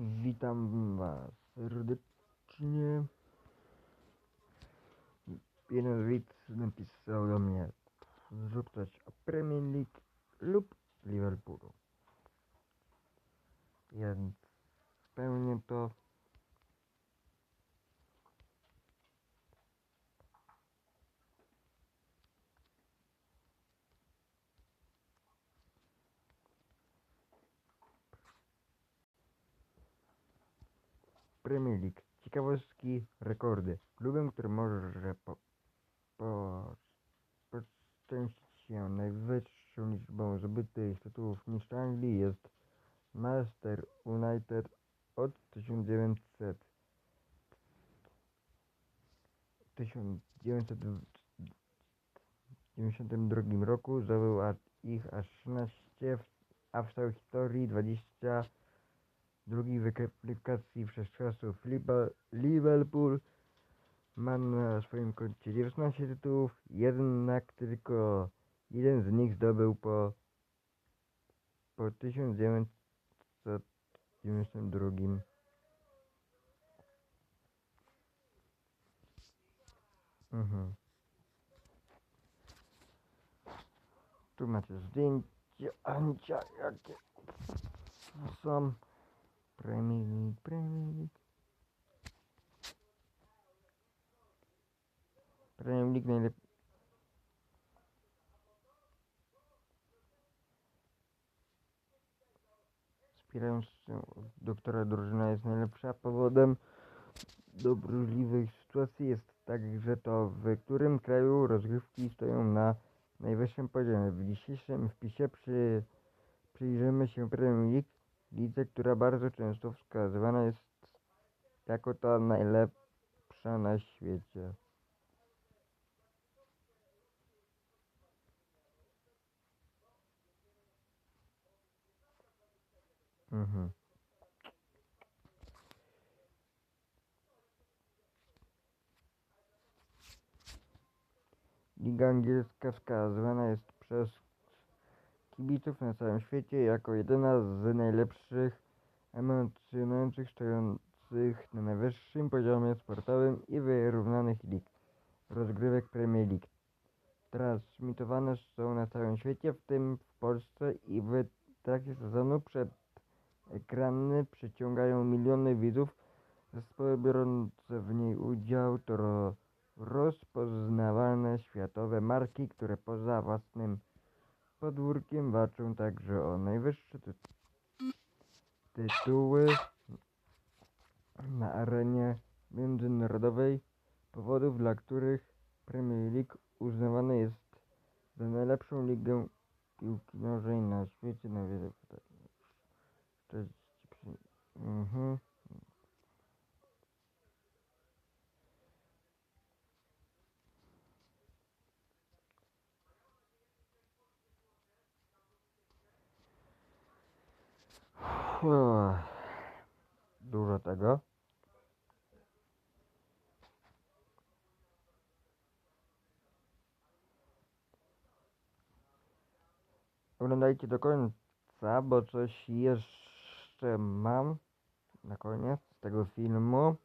Witam Was serdecznie. Jeden widz napisał do mnie zrób coś o Premier League lub Liverpoolu. Więc spełnię to. Premier League. Ciekawostki, rekordy. Klubem, który może po, po, się najwyższą liczbą zdobytych tytułów mistrza Anglii jest Manchester United od 1900 1992 roku zdobył ich aż 13, w- a w całej historii 20 drugiej wykwalifikacji wszechczasów Liba- Liverpool ma na swoim koncie 19 tytułów, jednak tylko jeden z nich zdobył po, po 1992. Mhm. Tu macie zdjęcie Ancia, jakie są. Premier League, Premier League. Premier League. Wspierając się doktora drużyna jest najlepsza. Powodem do burzliwych sytuacji jest także to, w którym kraju rozgrywki stoją na najwyższym poziomie. W dzisiejszym wpisie przy, przyjrzymy się Premier League, lidze, która bardzo często wskazywana jest jako ta najlepsza na świecie. Mhm. Liga angielska wskazywana jest przez kibiców na całym świecie jako jedyna z najlepszych, emocjonujących, stojących na najwyższym poziomie sportowym i wyrównanych lig rozgrywek Premier League. Transmitowane są na całym świecie, w tym w Polsce i w trakcie sezonu przed ekrany przyciągają miliony widzów. Zespoły biorące w niej udział to ro- rozpoznawalne światowe marki, które poza własnym podwórkiem walczą także o najwyższe ty tytuły na arenie międzynarodowej, powodów dla których Premier League uznawana jest za najlepszą ligę piłki nożnej na świecie na wiele pytań. 40 przy... Mhm. Dużo tego. Oglądajcie do końca, bo coś jeszcze mam na koniec tego filmu.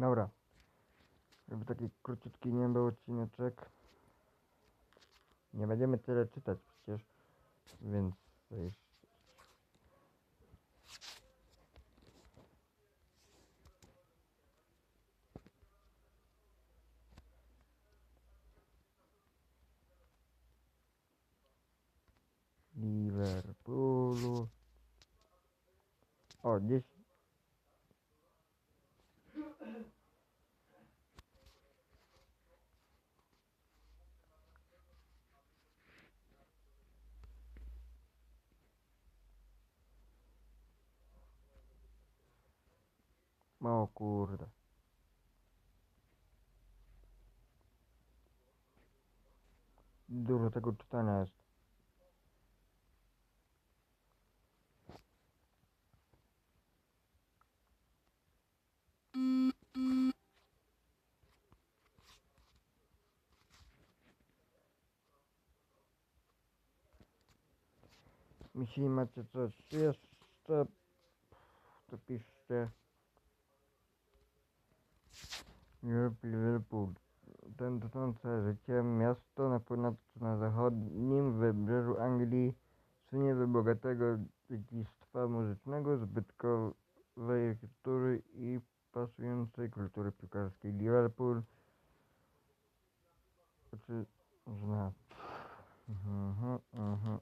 Dobra. Żeby taki króciutki nie był odcineczek. Nie będziemy tyle czytać przecież, więc to jest... Liverpoolu. O, gdzieś... O kurde. Dużo tego czytania jest. Jeśli macie coś jeszcze, to piszcie. Liverpool. Tętniące życie miasto na ponad na zachodnim wybrzeżu Anglii słynie z bogatego dziedzictwa muzycznego, zbytkowej kultury i pasującej kultury piłkarskiej. Liverpool czy zna. Mhm, mhm, mhm, mhm.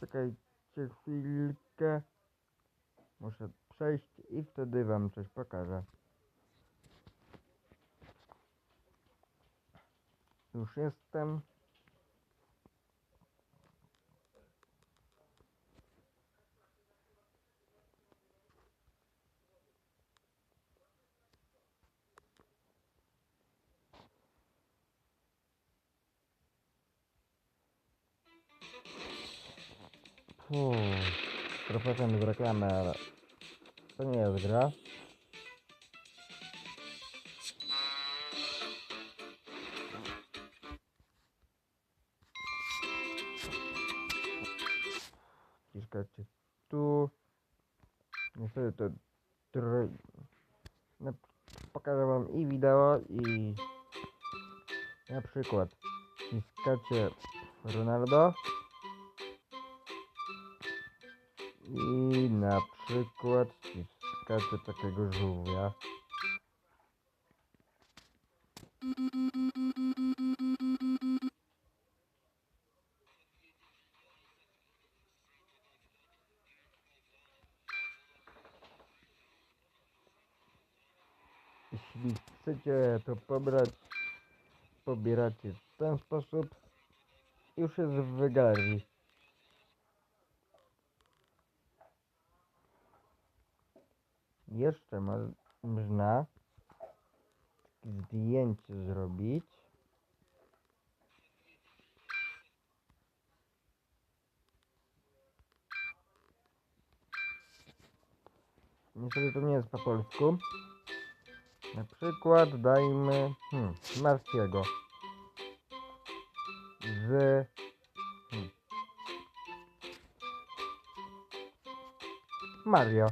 Czekajcie chwilkę. Muszę przejść i wtedy wam coś pokażę. Już jestem. Fuh, trochę ten z reklamy, ale to nie jest gra. Wciskacie tu. Niestety to tro... no, pokażę wam i wideo i na przykład wciskacie Ronaldo i na przykład wciskacie takiego żółwia. Jeśli chcecie to pobrać, pobieracie w ten sposób. Już jest w galerii. Jeszcze mo- można zdjęcie zrobić. Niestety to nie jest po polsku. Na przykład dajmy hmm, Marciego. Z hmm. Mario.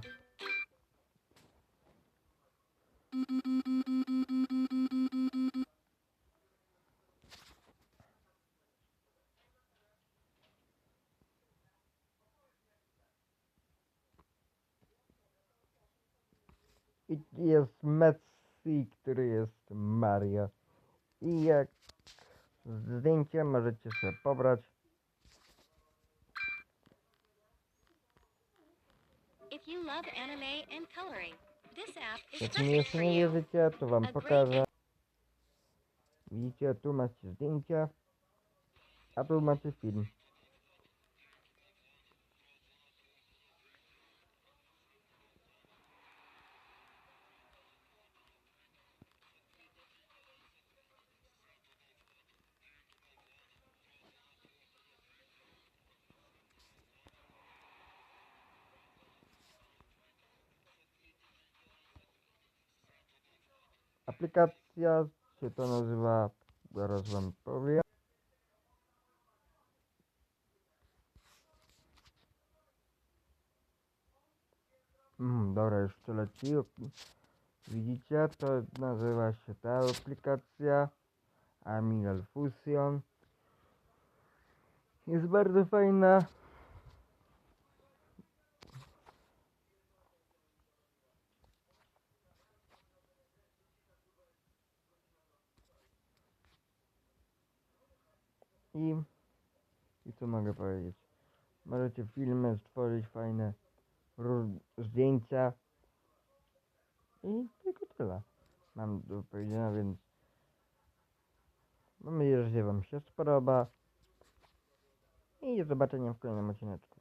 I jest Messi, który jest Mario. I jak zdjęcie możecie sobie pobrać. Jeszcze for nie wierzycie, to wam pokażę. Widzicie, tu macie zdjęcia, a tu macie film. Aplikacja się to nazywa, zaraz wam powiem. Mm, dobra, to leci. Widzicie, to nazywa się ta aplikacja Amiral Fusion. Jest bardzo fajna. I, I co mogę powiedzieć? Możecie filmy stworzyć fajne zdjęcia. I tylko tyle. Mam do powiedzenia, więc mam nadzieję, że się Wam się spodoba. I do zobaczenia w kolejnym odcineczku.